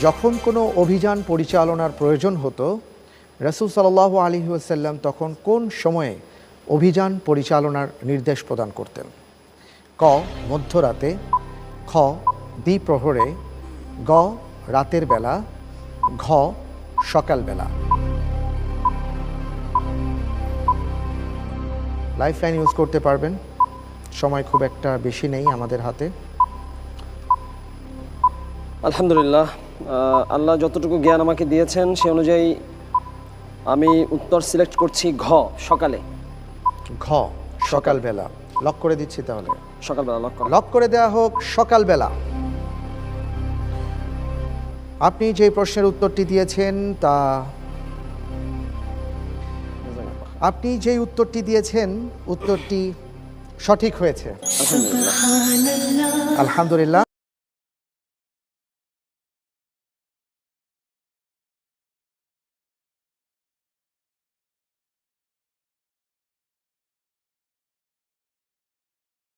যখন কোনো অভিযান পরিচালনার প্রয়োজন হতো, রসুল সাল্লাহ আলী ওসাল্লাম তখন কোন সময়ে অভিযান পরিচালনার নির্দেশ প্রদান করতেন? ক, মধ্যরাতে, খ, দ্বিপ্রহরে, গ, রাতের বেলা, ঘ, সকালবেলা। লাইফ লাইন ইউজ করতে পারবেন। সময় খুব একটা বেশি নেই আমাদের হাতে। আলহামদুলিল্লাহ আল্লাহ যতটুকু জ্ঞান আমাকে দিয়েছেন সে অনুযায়ী আমি উত্তর সিলেক্ট করছি ঘ সকালে। ঘ সকালবেলা। লক করে দিচ্ছি তাহলে। সকালবেলা লক করা। লক করে দেওয়া হোক সকালবেলা। আপনি যে প্রশ্নের উত্তরটি দিয়েছেন তা আপনি যেই উত্তরটি দিয়েছেন উত্তরটি সঠিক হয়েছে। আলহামদুলিল্লাহ।